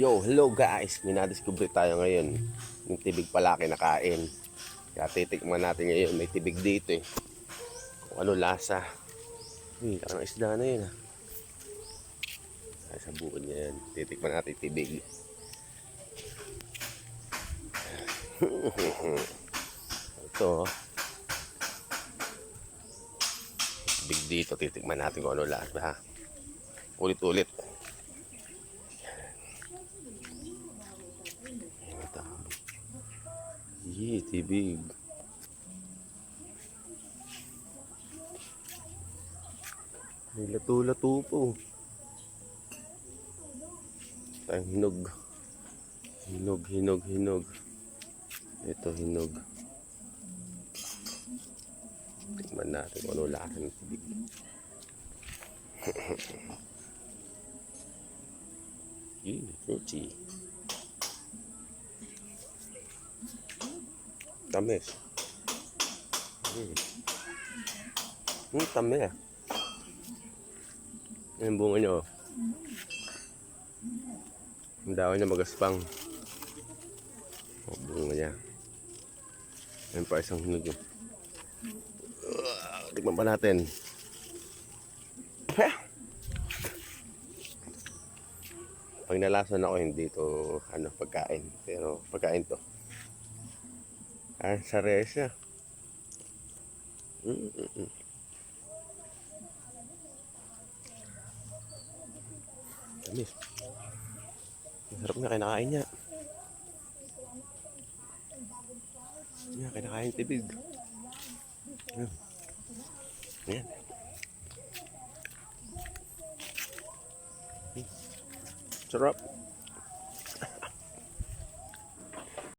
Yo, hello guys! May nadiscover tayo ngayon. Yung tibig pala kinakain. Kaya titikman natin ngayon. May tibig dito eh. Kung ano lasa. Uy, laki ng isda na yun ah. Ay, sa buo niya yan. Titikman natin tibig. Ito oh. Tibig dito. Titikman natin kung ano lasa. Ulit-ulit. Yee, tibig. May lato-lato po. Tayong hinog. Hinog, hinog, hinog. Ito, hinog. Tingnan natin kung ano lasa ng tibig. Yee, fruity. Tamis. Hmm. Hmm, tamis. Yan yung bunga niya, oh. Ang dahon niya magaspang. Oh, bunga niya. Yan pa isang hinog yun. Tikman pa natin. Heh! Pag nalason ako, hindi to ano, pagkain. Pero pagkain to. Ah, sarili siya. Mm, mm, mm. Tamis. Masarap nga kinakain niya. Yan, kinakain tibig. Yan. Yan. Hmm. Sarap.